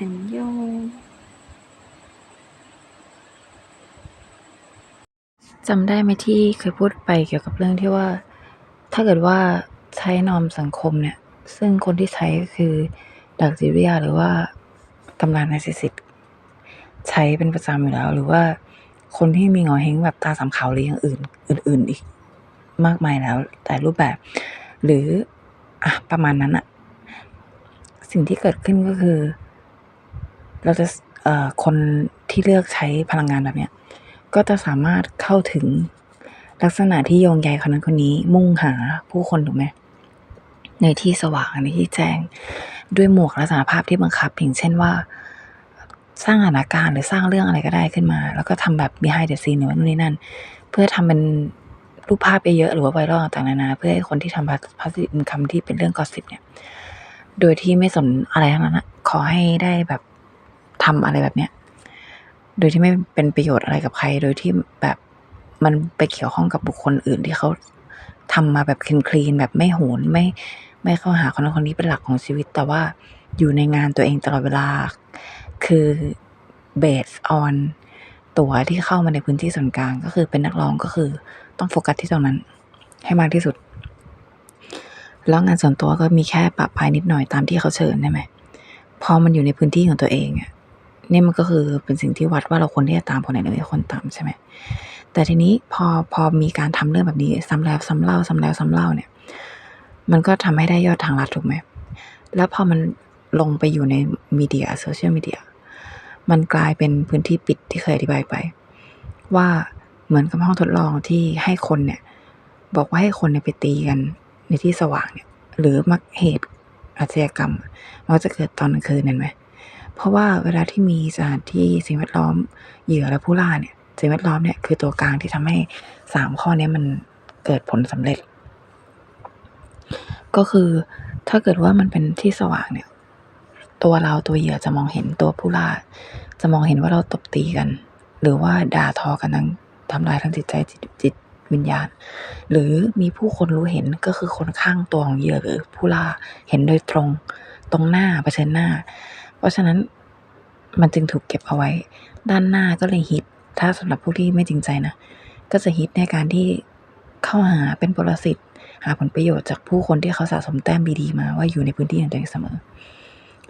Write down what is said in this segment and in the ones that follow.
อันยองจำได้ไหมที่เคยพูดไปเกี่ยวกับเรื่องที่ว่า ถ้าเกิดว่าใช้นอมสังคมเนี่ย ซึ่งคนที่ใช้ก็คือดักจิตวิยาหรือว่าตำรานาร์ซิสสิสใช้เป็นประจำอยู่แล้ว หรือว่าคนที่มีหงอเฮงแบบตาสามขาวหรืออย่างอื่น อื่น ๆ อีก มากมายแล้ว แต่รูปแบบ หรือ อะ ประมาณนั้นอะสิ่งที่เกิดขึ้นก็คือ เราจะคนที่เลือกใช้พลังงานแบบเนี้ย ก็จะสามารถเข้าถึงลักษณะที่โยงใยคนนั้นคนนี้มุ่งหาผู้คนถูกไหมในที่สว่างในที่แจ้ง ด้วยหมวกและสารภาพที่บังคับอย่างเช่นว่า สร้างสถานการณ์หรือสร้างเรื่องอะไรก็ได้ขึ้นมา แล้วก็ทำแบบ behind the scene หรือว่านู่นนี่นั่น เพื่อทำเป็นรูปภาพเยอะๆหรือว่าไวรัลต่างๆนานาเพื่อให้คนที่ทำ passive income ที่เป็นเรื่องกอสซิปเนี่ย โดยที่ไม่สนอะไรทั้งนั้นอะขอให้ได้แบบ ทำอะไรแบบเนี้ย โดยที่ไม่เป็นประโยชน์อะไรกับใคร โดยที่แบบมันไปเกี่ยวข้องกับบุคคลอื่นที่เขาทำมาแบบคลีนๆแบบไม่โหนไม่ไม่เข้าหาคนนั้นคนนี้เป็นหลักของชีวิต แต่ว่าอยู่ในงานตัวเองตลอดเวลา คือ based on ตั๋วที่เข้ามาในพื้นที่ส่วนกลางก็คือเป็นนักร้องก็คือต้องโฟกัสที่ตรงนั้น ให้มากที่สุด แล้วงานส่วนตัวก็มีแค่ปะปายนิดหน่อยตามที่เขาเชิญใช่ไหมพอมันอยู่ในพื้นที่ของตัวเองอะ เนี่ยมันก็คือเป็นสิ่งที่วัดว่าเราควรที่จะตามคนไหนหรือควรตามใช่ไหมแต่ทีนี้พอพอมีการทำเรื่องแบบนี้ซ้ำแล้วซ้ำเล่าซ้ำแล้วซ้ำเล่าเนี่ย มันก็ทำให้ได้ยอดทางลัดถูกไหมแล้วพอมันลงไปอยู่ในมีเดียโซเชียลมีเดียมันกลายเป็นพื้นที่ปิดที่เคยอธิบายไป ว่าเหมือนกับห้องทดลองที่ให้คนเนี่ย บอกว่าให้คนเนี่ยไปตีกันในที่สว่างเนี่ย หรือมักเหตุอาชญากรรมมันจะเกิดตอนกลางคืนเห็นไหม เพราะว่าเวลาที่มีสถานที่สิ่งแวดล้อมเหยื่อและผู้ล่าเนี่ย สิ่งแวดล้อมเนี่ยคือตัวกลางที่ทำให้สามข้อเนี้ยมันเกิดผลสำเร็จ ก็คือถ้าเกิดว่ามันเป็นที่สว่างเนี่ย ตัวเราตัวเหยื่อจะมองเห็นตัวผู้ล่า จะมองเห็นว่าเราตบตีกัน หรือว่าด่าทอกันทั้งทำลายทั้งจิตใจจิตจิตวิญญาณ หรือมีผู้คนรู้เห็นก็คือคนข้างตัวของเหยื่อหรือผู้ล่าเห็นโดยตรงตรงหน้าเผชิญหน้า เพราะฉะนั้นมันจึงถูกเก็บเอาไว้ ด้านหน้าก็เลยฮิต ถ้าสำหรับผู้ที่ไม่จริงใจนะ ก็จะฮิตในการที่เข้าหาเป็นปรสิตหาผลประโยชน์จากผู้คนที่เขาสะสมแต้มดีๆมาว่าอยู่ในพื้นที่ของตัวเองเสมอ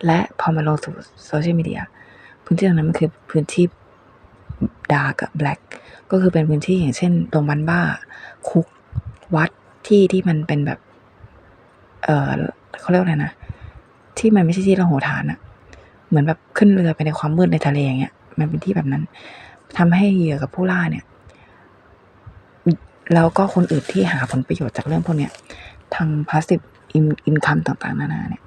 และพอมาลงสู่โซเชียลมีเดียพื้นที่ตรงนั้นมันคือพื้นที่ดาร์กับแบล็กก็คือเป็นพื้นที่อย่างเช่นโรงพยาบาลบ้า คุกวัดที่ที่มันเป็นแบบ เออเขาเรียกอะไรนะ ที่มันไม่ใช่ที่ระโหฐานอะ เหมือนแบบขึ้นเรือไปในความมืดในทะเลอย่างเงี้ย มันเป็นที่แบบนั้นทำให้เหยื่อกับผู้ล่าเนี่ย แล้วก็คนอื่นที่หาผลประโยชน์จากเรื่องพวกเนี้ยทาง passive in- income ต่างๆ นานาเนี่ย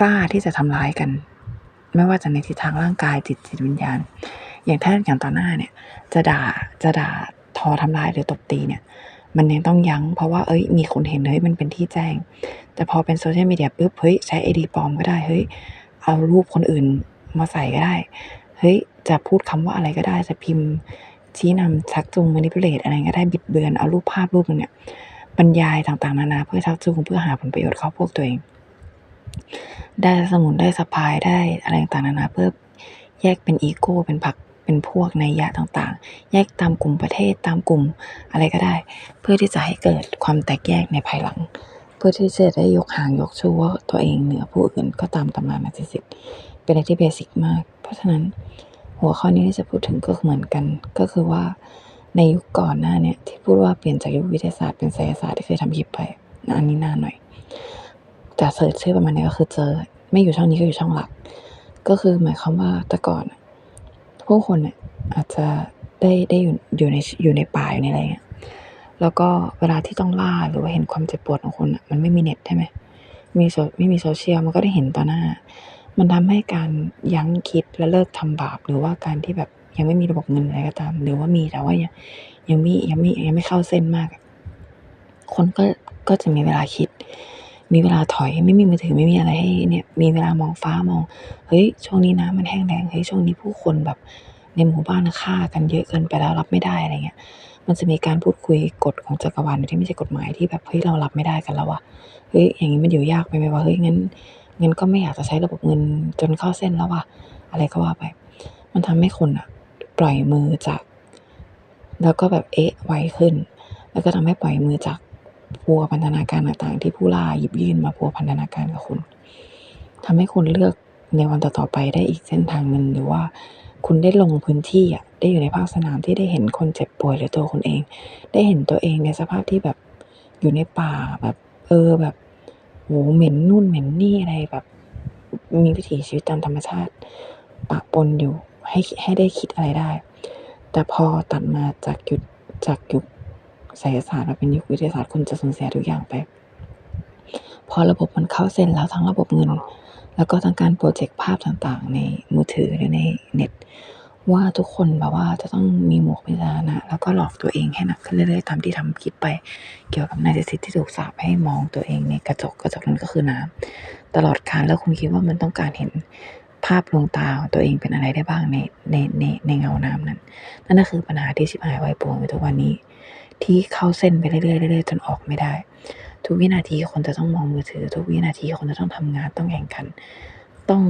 กล้าที่จะทำร้ายกัน ไม่ว่าจะในทิศทางร่างกายจิตจิตวิญญาณ อย่างถ้าอย่างต่อหน้าเนี่ย จะด่าจะด่าทอทำร้ายหรือตบตีเนี่ย มันยังต้องยั้ง เพราะว่าเอ้ยมีคนเห็นเฮ้ยมันเป็นที่แจ้ง แต่พอเป็นโซเชียลมีเดียปุ๊บเฮ้ยใช้ไอดีปลอมก็ได้เฮ้ย เอารูปคนอื่นมาใส่ก็ได้ เฮ้ย จะพูดคำว่าอะไรก็ได้ จะพิมพ์ชี้นำชักจูง manipulate อะไรก็ได้บิดเบือน เอารูปภาพรูปนึงเนี่ยบรรยายต่างๆนานาเพื่อชักจูงเพื่อหาผลประโยชน์เข้าพวกตัวเอง ได้สมุนได้สปายได้อะไรต่างๆนานาเพื่อแยกเป็นอีโก้เป็นผักเป็นพวกในยะต่างๆ แยกตามกลุ่มประเทศตามกลุ่มอะไรก็ได้ เพื่อที่จะให้เกิดความแตกแยกในภายหลัง เพื่อที่จะได้ยกหางยกชูว่าตัวเองเหนือผู้อื่นก็ตามตำรานาร์ซิสสิสเป็นอะไรที่เบสิกมาก เพราะฉะนั้นหัวข้อนี้ที่จะพูดถึงก็เหมือนกัน ก็คือว่าในยุคก่อนหน้าเนี่ยที่พูดว่าเปลี่ยนจากยุควิทยาศาสตร์เป็นไสยศาสตร์ที่เคยทำคลิปไปอันนี้นานหน่อยแต่เสิร์ชชื่อประมาณนี้ก็คือเจอ ไม่อยู่ช่องนี้ก็อยู่ช่องหลัก ก็คือหมายความว่าแต่ก่อนผู้คนเนี่ยอาจจะได้ได้อยู่อยู่ในอยู่ในป่าอยู่ในอะไรเงี้ย แล้วก็เวลาที่ต้องล่าหรือว่าเห็นความเจ็บปวดของคนอะมันไม่มีเน็ตใช่ไหมมีโซไม่มีโซเชียลมันก็ได้เห็นต่อหน้า มันทำให้การยั้งคิดและเลิกทำบาป หรือว่าการที่แบบยังไม่มีระบบเงินอะไรก็ตาม หรือว่ามีแต่ว่ายังยังไม่ยังไม่ยังไม่เข้าเส้นมาก คนก็ก็จะมีเวลาคิด มีเวลาถอยไม่มีมือถือไม่มีอะไรให้เนี่ยมีเวลามองฟ้ามองเฮ้ยช่วงนี้น้ำมันแห้งแล้งเฮ้ยช่วงนี้ผู้คนแบบในหมู่บ้านฆ่ากันเยอะเกินไปแล้วรับไม่ได้อะไรเงี้ย มันจะมีการพูดคุยกฎของจักรวาลโดยที่ไม่ใช่กฎหมายที่แบบเฮ้ยเรารับไม่ได้กันแล้ววะเฮ้ยอย่างนี้มันอยู่ยากไปไหมวะเฮ้ยงั้นงั้นก็ไม่อยากจะใช้ระบบเงินจนเข้าเส้นแล้วว่ะอะไรก็ว่าไป มันทำให้คนอะปล่อยมือจาก แล้วก็แบบเอ๊ะไวขึ้น แล้วก็ทำให้ปล่อยมือจากพัวพันธนาการต่างๆ ที่ผู้ล่าหยิบยื่นมาพัวพันธนาการกับคุณทำให้คุณเลือกในวันต่อๆไปได้อีกเส้นทางหนึ่งหรือว่า คุณได้ลงพื้นที่อะ ได้อยู่ในภาคสนามที่ได้เห็นคนเจ็บป่วยหรือตัวคุณเอง ได้เห็นตัวเองในสภาพที่แบบอยู่ในป่าแบบ เออแบบโหเหม็นนู่นเหม็นนี่อะไรแบบ มีวิถีชีวิตตามธรรมชาติ ปะปนอยู่ให้ให้ได้คิดอะไรได้ แต่พอตัดมาจากยุคจากยุคไสยศาสตร์มาเป็นยุควิทยาศาสตร์คุณจะสูญเสียทุกอย่างไป พอระบบมันเข้าเส้นแล้วทั้งระบบเงิน แล้วก็ทั้งการโปรเจกต์ภาพต่างๆ ในมือถือหรือในเน็ต ว่าทุกคนแบบว่าจะต้องมีหมวกเป็นสาธารณะแล้วก็หลอกตัวเองให้หนักขึ้นเรื่อยๆตามที่ทำคลิปไป เกี่ยวกับนายสิทธิ์ที่ถูกสาปให้มองตัวเองในกระจกกระจกนั้นก็คือน้ำตลอดการแล้วคุณคิดว่ามันต้องการเห็นภาพดวงตาตัวเองเป็นอะไรได้บ้างในในในในเงาน้ำนั้น นั่นก็คือปัญหาที่ชิบหายวายป่วงในทุกวันนี้ ที่เข้าเส้นไปเรื่อยๆเรื่อยๆจนออกไม่ได้ ทุกวินาทีคนจะต้องมองมือถือ ทุกวินาทีคนจะต้องทำงานต้องแข่งขัน ต้อง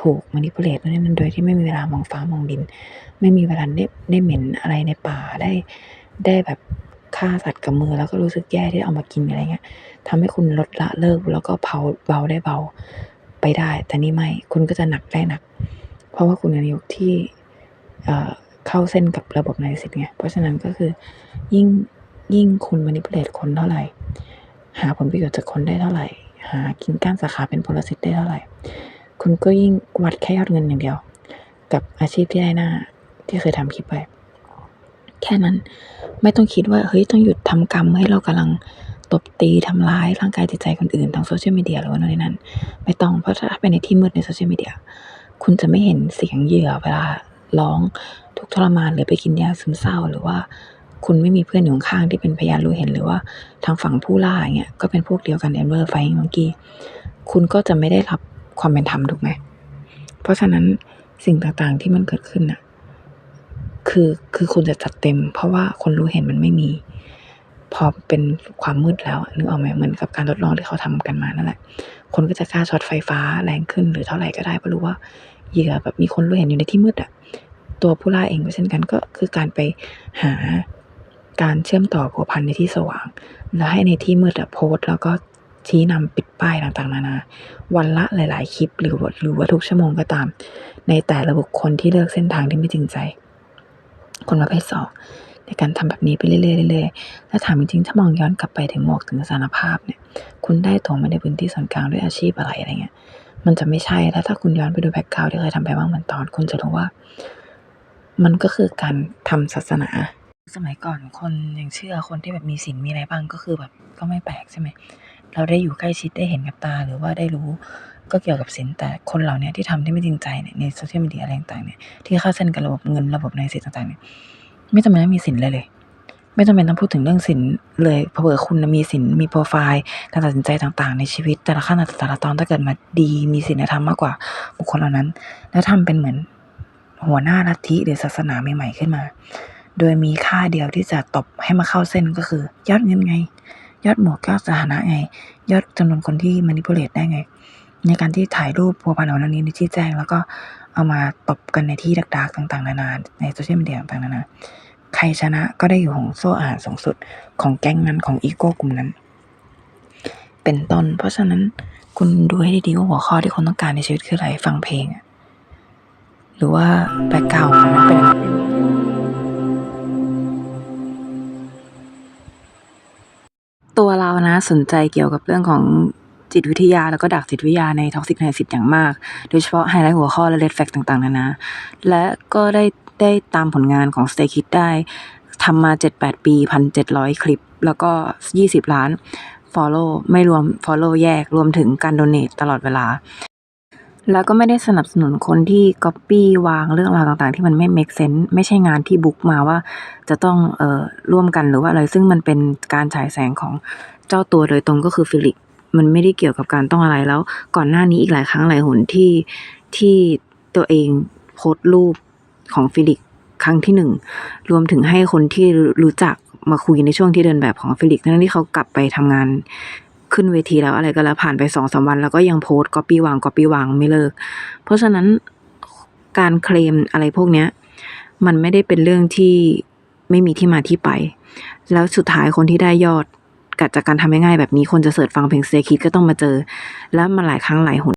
ถูกมานิ p u l a t e นู่นนี่นั่นโดยที่ไม่มีเวลามองฟ้ามองดิน ไม่มีเวลาได้ได้เหม็นอะไรในป่าได้ได้แบบฆ่าสัตว์กับมือแล้วก็รู้สึกแย่ที่เอามากินอะไรเงี้ยทำให้คุณลดละเลิกแล้วก็เผาเบาได้เบาไปได้ แต่นี่ไม่คุณก็จะหนักได้หนัก เพราะว่าคุณในยุคที่เข้าเส้นกับระบบนายสิทธิ์ไงเพราะฉะนั้นก็คือยิ่งยิ่งคุณมานิ p u l a t e คนเท่าไหร่ หาผลประโยชน์จากคนได้เท่าไหร่ หากินก้านสาขาเป็นผลสิทธิ์ได้เท่าไหร่ คุณก็ยิ่งวัดแค่ยอดเงินอย่างเดียว กับอาชีพที่ได้หน้าที่เคยทำคลิปไป แค่นั้นไม่ต้องคิดว่าเฮ้ยต้องหยุดทำกรรมให้เรากำลังตบตีทำร้ายร่างกายจิตใจคนอื่นทางโซเชียลมีเดียหรือว่าโน่นนั่นไม่ต้องเพราะถ้าไปในที่มืดในโซเชียลมีเดียคุณจะไม่เห็นเสียงเหยื่อเวลาร้องทุกทรมานหรือไปกินยาซึมเศร้าหรือว่า คุณไม่มีเพื่อนอยู่ข้างที่เป็นพยานรู้เห็นหรือว่าทางฝั่งผู้ล่าอย่างเงี้ยก็เป็นพวกเดียวกัน Amber Flying Monkey คุณก็จะไม่ได้รับความเป็นธรรมถูกไหมเพราะฉะนั้นสิ่งต่างๆที่มันเกิดขึ้นน่ะคือคือคุณจะจัดเต็ม เพราะว่าคนรู้เห็นมันไม่มี พอเป็นความมืดแล้วนึกออกไหมเหมือนกับการทดลองที่เขาทำกันมานั่นแหละ คนก็จะกล้าช็อตไฟฟ้าแรงขึ้นหรือเท่าไหร่ก็ได้เพราะรู้ว่าเหยื่อแบบมีคนรู้เห็นอยู่ในที่มืดอะตัวผู้ล่าเองก็เช่นกันก็คือการไปหา การเชื่อมต่อผัวพันในที่สว่าง แล้วให้ในที่มืดโพสต์แล้วก็ชี้นำปิดป้ายต่างๆ นานา วันละหลาย ๆ คลิปหรือว่าหรือว่าทุกชั่วโมงก็ตาม ในแต่ละบุคคลที่เลือกเส้นทางที่ไม่จริงใจ คนประเภทสองในการทำแบบนี้ไปเรื่อยๆ แล้วถามจริงๆ ถ้ามองย้อนกลับไปถึงหมวกถึงสารภาพเนี่ย คุณได้ตัวมาในพื้นที่ส่วนกลางด้วยอาชีพอะไรอะไรเงี้ย มันจะไม่ใช่ แล้วถ้าคุณย้อนไปดูแบ็คกราวด์ที่เคยทำไปบ้างเหมือนตอน คุณจะรู้ว่า มันก็คือการทำศาสนา สมัยก่อนคนยังเชื่อคนที่แบบมีศีลมีอะไรบ้างก็คือแบบก็ไม่แปลกใช่ไหม เราได้อยู่ใกล้ชิดได้เห็นกับตาหรือว่าได้รู้ก็เกี่ยวกับศีลแต่คนเหล่านี้ที่ทำที่ไม่จริงใจเนี่ยในโซเชียลมีเดียอะไรต่างๆเนี่ยที่เข้าเส้นกับระบบเงินระบบในสิทธิ์ต่างๆเนี่ยไม่จำเป็นต้องมีศีลเลยเลย ไม่จำเป็นต้องพูดถึงเรื่องศีลเลยเพราะเผื่อคุณมีศีลมีโปรไฟล์การตัดสินใจต่างๆ ในชีวิต แต่ละขั้นแต่ละตอนถ้าเกิดมาดีมีศีลธรรมมากกว่าบุคคลเหล่านั้น แล้วทำเป็นเหมือนหัวหน้าลัทธิหรือศาสนาใหม่ๆขึ้นมา โดยมีค่าเดียวที่จะตบให้มาเข้าเส้นก็คือ ยอดเงินไง ยอดหมวกยอดสถานะไง ยอดจำนวนคนที่ manipulate ได้ไง ในการที่ถ่ายรูปพัวพันเหล่านี้ในที่แจ้ง แล้วก็เอามาตบกันในที่ดักๆต่าง ๆ นานาในโซเชียลมีเดียต่างๆนานาใครชนะก็ได้อยู่ของโซ่อาหารสูงสุดของแก๊งนั้นของอีโก้กลุ่มนั้น เป็นต้น เพราะฉะนั้นคุณดูให้ดีๆว่าหัวข้อที่คุณต้องการในชีวิตคืออะไรฟังเพลง หรือว่าแบ็คกราวด์มันเป็น สนใจเกี่ยวกับเรื่องของจิตวิทยาแล้วก็ดักจิตวิทยาในท็อกซิกไนซิตอย่างมาก โดยเฉพาะไฮไลท์หัวข้อและเลดแฟกต่างๆนานาและก็ได้ได้ตามผลงานของ Stay Kid ได้ทำมา 7-8 ปี 1,700 คลิป แล้วก็ 20 ล้าน Follow ไม่รวม Follow แยกรวมถึงการ Donate ตลอดเวลา แล้วก็ไม่ได้สนับสนุนคนที่ Copy วางเรื่องราวต่างๆ ที่มันไม่ make sense ไม่ใช่งานที่บุ๊กมาว่าจะต้องเอ่อร่วมกันหรือว่าอะไรซึ่งมันเป็นการฉายแสงของ เจ้าตัวโดยตรงก็คือฟิลิกมันไม่ได้เกี่ยวกับการต้องอะไรแล้ว ก่อนหน้านี้อีกหลายครั้งหลายหนที่ที่ตัวเองโพสต์รูปของฟิลิกครั้งที่หนึ่งรวมถึงให้คนที่รู้จักมาคุยในช่วงที่เดินแบบของฟิลิกทั้งที่เขากลับไปทำงานขึ้นเวทีแล้วอะไรก็แล้วผ่านไปสองสามวัน แล้วก็ยังโพสต์ก๊อปปี้วางก๊อปปี้วางไม่เลิก เพราะฉะนั้นการเคลมอะไรพวกเนี้ย มันไม่ได้เป็นเรื่องที่ไม่มีที่มาที่ไป แล้วสุดท้ายคนที่ได้ยอด กัดจากการทำง่ายๆแบบนี้คนจะเสิร์ชฟังเพลงเซคิดก็ต้องมาเจอ แล้วมาหลายครั้งหลายหน